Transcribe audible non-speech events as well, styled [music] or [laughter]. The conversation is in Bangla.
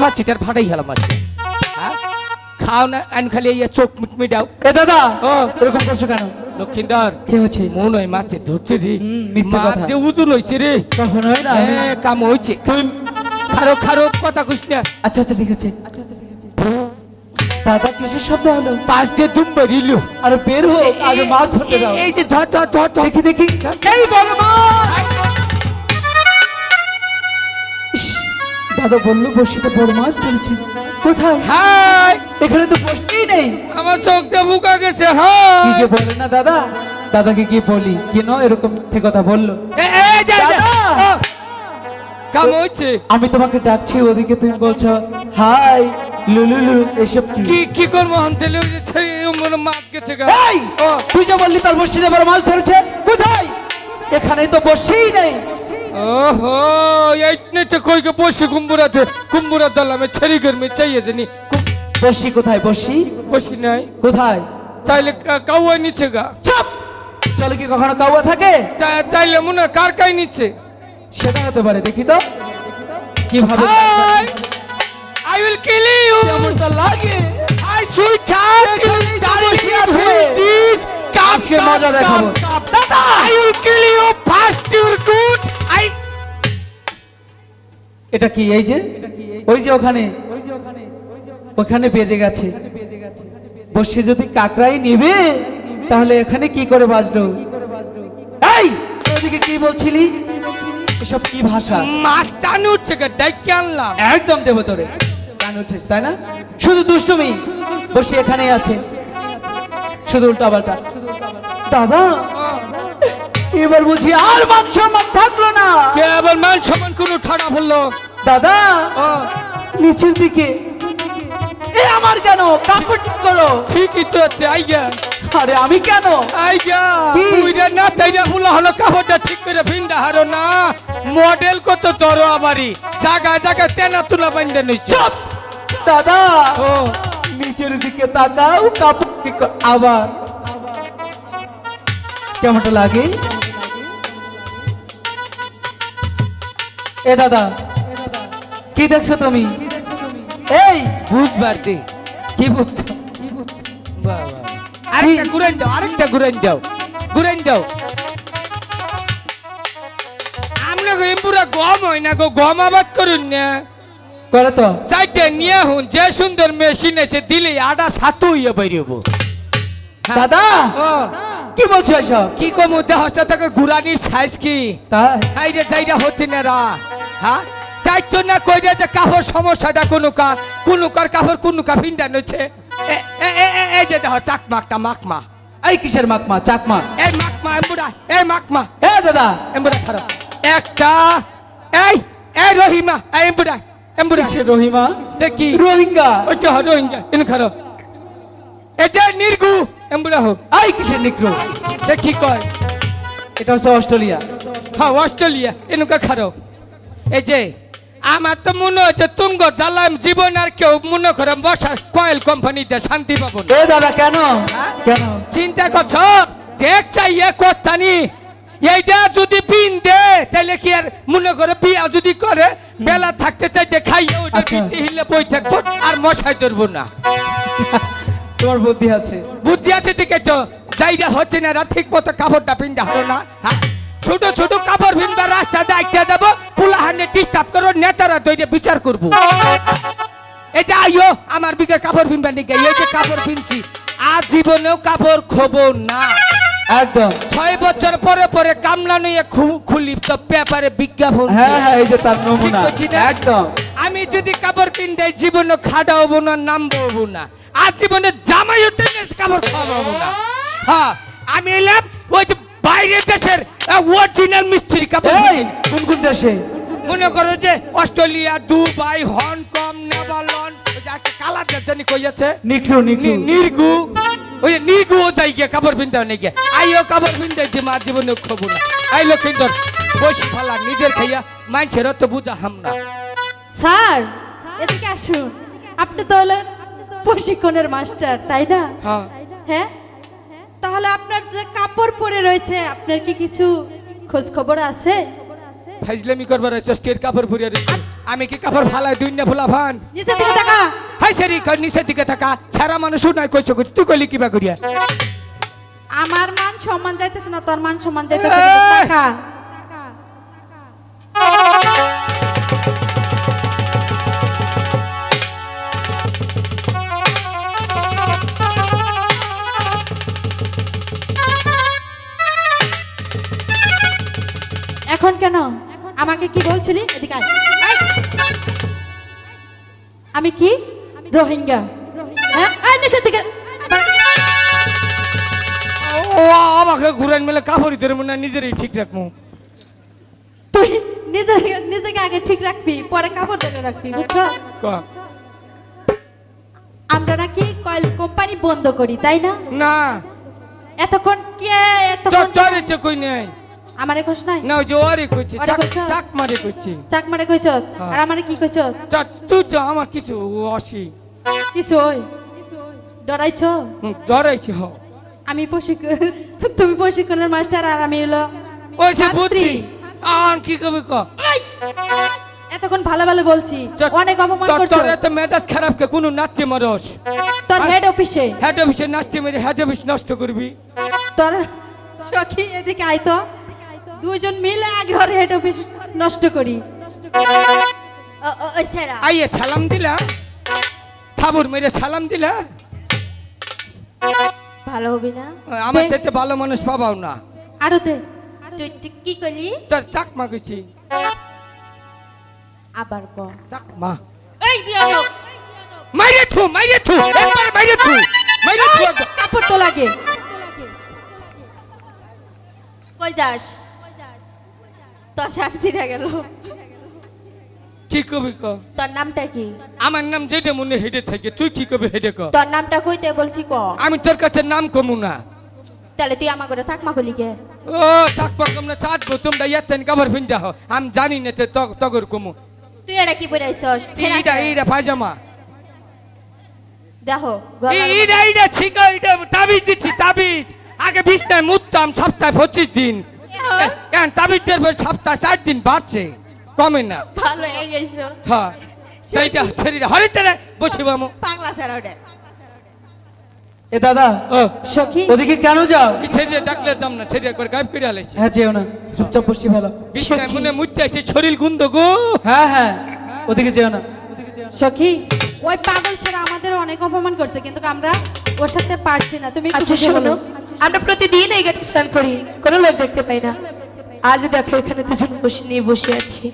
ক্যাপাসিটার ফাটাই গেলাম আজকে। হ্যাঁ? খাও না আন খালি এই চোখ মিট মিটাও এ দাদা ও। এরকম করছ কেন? লক্ষিন্দর কি হচ্ছে? মন হয় মাছে ধরছে রে। মাছ। যে উজুন হয়েছে রে। কখন হয় না? হ্যাঁ, কাম হয়েছে খারো খারো কথা কুছ না। আচ্ছা আচ্ছা ঠিক আছে। দাদা কিসের শব্দ হলো? পাশ দিয়ে দুম বেরিল। আরে বের হোক আগে মাছ ধরতে দাও। এই যে ধর ধর ধর দেখি দেখি। এই দাদা বলল বসিতে বড় মাছ ধরেছে। কোথায়? হাই এখানে তো বসতেই নেই। আমার চোখ দিয়ে বুকা গেছে কি হাই যে বলে না দাদা? দাদাকে কি বলি। কেন এরকম মিথ্যে কথা বলল? কাম আমি তোমাকে ডাকছি ওদিকে তুমি বলছো হাই লুলুলু এসব কি? কি কি করব? মাছ গেছে তুই যে বললি তার বসিতে বড় মাছ ধরেছে কোথায়? এখানে তো বসেই নেই। কে বসে কুম্বুরাতে কুম্বুরা দলামে ছেড়ি গরমে চাইয়ে জানি বসি কোথায় বসি বসি নাই কোথায় তাইলে কাউয়া নিচ্ছে গা চাপ চলে কি কখনো কাউয়া থাকে তা- তাইলে মনে হয় কার কাই নিচ্ছে সেটা হতে পারে দেখি তো কীভাবে আই উইল কিল ইউ কেমনটা লাগে আই সুইট হার্ট এখানেই আছে। দিস আজকে মজা দেখাবো। দাদা I will kill you fast your good I এটা কি এই যে? ওই যে ওখানে ওখানে বেজে গেছে। বসে যদি কাকরাই নিবে তাহলে এখানে কি করে বাজলো? এই ওদিকে কি বলছিলি? এসব কি ভাষা? মাছ টান উঠছে ডাইকে আনলাম। একদম দেব তোরে উঠেছে তাই না? শুধু দুষ্টুমি বসে এখানেই আছে। শুধু উল্টা পাল্টা। দাদা এবার বুঝি আর মান সম্মান থাকল না। কে আবার মান সমান কোনো ঠাড়া বলল? দাদা নিচের দিকে। এ আমার কেন? কাপড় ঠিক করো ঠিকই তো আছে আইগা আরে আমি কেন? আইগা কি? তুইরা না তাইরা ফুলা হলো কাপড়টা ঠিক করে ভিন্দা হারো না। মডেল কত তরো আমারই জায়গা জায়গা তেনা তুলা বান্ধা নই চুপ! দাদা ও। নিচের দিকে তাকাও কাপড় ঠিক আবার। কেমনটা লাগে? এ দাদা কি দেখছ তুমি? এই বুঝ বাড়তি কি? বুঝছ আরেকটা ঘুরাইন দাও আরেকটা ঘুরাইন দাও ঘুরাইন দাও। আমরা গো এমপুরা গম হয় না গো গম আবাদ করুন না। করে তো। সাইডে নিয়ে হুন যে সুন্দর মেশিন এসে দিলে আডা সাতু বেরিয়েবো দাদা! কি বলছো এসব? কি কমু দেহটা থেকে গুরানির সাইজ কি? তাই? হাইরে যাইরা হতি না রা। হ্যাঁ চাইতো না কইরা যে কাপড় সমস্যাটা কোনো কা কোনো কার কাপড় কোনো কা এ এ এ এ, এই যে দেহ চাকমাকটা মাকমা। এই কিসের মাকমা? চাকমা? এই মাকমা এমবুড়া এই মাকমা। এ দাদা। এমবুড়া খারাপ একটা এই এই রহিমা এই এমবুড়া এমবুড়া। কিসের রহিমা? দেখি। রোহিঙ্গা। ওইটা হো রোহিঙ্গা ইন খারাপ এই যে নির্গু এমবুড়া হো এই কিসের নিগ্রো দেখি কয়। এটা হচ্ছে অস্ট্রেলিয়া। হ্যাঁ অস্ট্রেলিয়া। এনেকা খারো। এই যে আমার তো মনে হচ্ছে তুঙ্গ জ্বালাম জীবন আর কেউ মনে করে বসা কয়েল কোম্পানিতে শান্তি পাবো এ দাদা কেন? হ্যাঁ? কেন? চিন্তা করছ? দেখ চাইয়ে করতানি এইটা যদি পিন দে তাহলে কি আর মনে করে বিয়া যদি করে বেলা থাকতে চাইতে খাইয়ে আচ্ছা। পিনতে হিলে বই থাকব আর মশাই ধরবো না। [laughs] তোমার বুদ্ধি আছে। বুদ্ধি আছে দিকে তো যাইরা হচ্ছে না ঠিক মতো কাপড়টা পিনতে হলো না। হ্যাঁ? ছোট ছোট কাপড় পিনবা রাস্তা দেখতে যাব পুলাহানে ডিস্টার্ব করো নেতারা তৈরি বিচার করব। এই যে আইও আমার বিকে কাপড় পিনবা নিকে এই যে কাপড় পিনছি। আজ জীবনেও কাপড় খোবো না। একদম। ছয় বছর পরে পরে কামলা নিয়ে খুলি তো পেপারে বিজ্ঞাপন হ্যাঁ হ্যাঁ এই যে তার নমুনা। ঠিক? একদম। আমি যদি কাপড় কিনতে জীবনে খাডা হব না নামবো না। আর জীবনে জামাই টেনিস কাপড় খাওয়াবো না হ্যাঁ আমি এলাম ওই যে বাইরের দেশের অরিজিনাল মিস্ত্রি কাপড় কোন। কোন দেশে? মনে করো যে অস্ট্রেলিয়া দুবাই হংকং নেপালন একটা কালা দেশ জানি কইয়াছে নিকলু নিকলু নি- নির্গু। ওই নির্গু ও যাই গিয়ে কাপড় পিনতে নাকি? আইও কাপড় পিনতে যে মা জীবনে খবো না। আইলো কিন্তু বসে ফালা নিজের খাইয়া মানছের তো বুঝা হাম না স্যার এদিকে আসুন। আপনি তো হলেন প্রশিক্ষণের মাস্টার তাই না? হ্যাঁ। হ্যাঁ? তাহলে আপনার যে কাপড় পরে রয়েছে আপনার কি কিছু খোঁজ খবর আছে? ফাইজলামি করবার কাপড় রয়েছে আমি কি কাপড় ফালাই দুই না ফুলা ফান নিচের দিকে টাকা হাই সেরি কর নিচের দিকে থাকা সারা মানুষ নাই কইছো কইছো, তুই কইলি কিবা করিয়া? আমার মান সম্মান যাইতেছে না তোর মান সম্মান যাইতেছে না, বলছিলি এদিকে। আয়। আমি কি? রোহিঙ্গা। হ্যাঁ? নিচের দিকে। ও আমাকে ঘুরান মেলে কাপড় ধরে মনে নিজেরই ঠিক রাখব। তুই নিজে নিজেকে আগে ঠিক রাখবি পরে কাপড় ধরে রাখবি বুঝছ? আমরা নাকি কয়েল কোম্পানি বন্ধ করি তাই না? না। এতক্ষণ কে এতক্ষণ কই নাই? আমারে কইছ নাই? না ওরে কইছি চাক? চাক মারে কইছি। চাক মারে কইছ হ্যাঁ। আর আমারে কি কইছ? তা তুই তো আমার কিছু অসি কিছু ওই। ডরাইছ? ডরাইছি হ। আমি প্রশিক্ষণ তুমি প্রশিক্ষণের মাস্টার আর আমি হলো ওই সে। বুঝছি আর কি কবি ক? এতক্ষণ ভালো ভালো বলছি। অনেক অপমান করছ। তোর এত মেজাজ খারাপ কে? কোনো নাচতে মারস। তোর হেড অফিসে হেড অফিসে নাচতে মেরে হেড অফিস নষ্ট করবি। তোর সখী এদিকে আইতো দুইজন মিলে আগে ওর হেড অফিস নষ্ট করি। আইয়ে সালাম দিলা? থাবুর মেরে সালাম দিলা? ভালো হবি না? আমার। চাইতে ভালো মানুষ পাবাও না। আরও দে। কি করলি তোর চাকমা গেছি আবার ক। চাকমা। এই বিয়াদব। মাইরে থু মাইরে থু একবার মাইরে থু মাইরে থু। কাপড় তো লাগে। কই যাস? তোর শ্বাস ছিঁড়ে গেল কি কবি ক? তোর নামটা কি? আমার নাম যেটা মনে হেডে থাকে। তুই কি কবি হেডে ক? তোর নামটা কইতে বলছি ক। আমি তোর কাছে নাম কমু না। তাহলে তুই আমার করে চাকমা করলি কে? ও চাকমা কম না তোমরা ইয়াতেন কাবার ফিন্দা হো আমি জানি না যে তগর কমু। তুই এটা কি পড়াইছস এইটা এইটা পায়জামা। দেখো এইটা এইটা এইটা তাবিজ দিচ্ছি তাবিজ। আগে বিছনায় মুততাম সপ্তাহে পঁচিশ দিন। এখন তাবিজ দেওয়ার পর সপ্তাহে চার দিন বাড়ছে। কমে না। ভালো হয়ে গেছো। হ্যাঁ। সেইটা শরীরে হরিতে বসে বামু। পাগলা স্যার ওটা। এ দাদা ও। সখী। ওদিকে কেন যাও? শরীরে ডাকলে যাম না শরীরে করে গায়েব করে আলাইছে হ্যাঁ যেও না। চুপচাপ বসে ভালো। বিছনায় মনে মুততে আছে শরীর গুন্দ গো। হ্যাঁ হ্যাঁ। ওদিকে যেও না। সখী। ওই পাগল ছেড়ে আমাদের অনেক অপমান করছে কিন্তু আমরা ওর সাথে পারছি না। তুমি আচ্ছা শোনো। আমরা প্রতিদিন এই ঘাটে স্নান করি। কোনো লোক দেখতে পাই না। আজ দেখো এখানে দুজন বসে নিয়ে বসে আছি।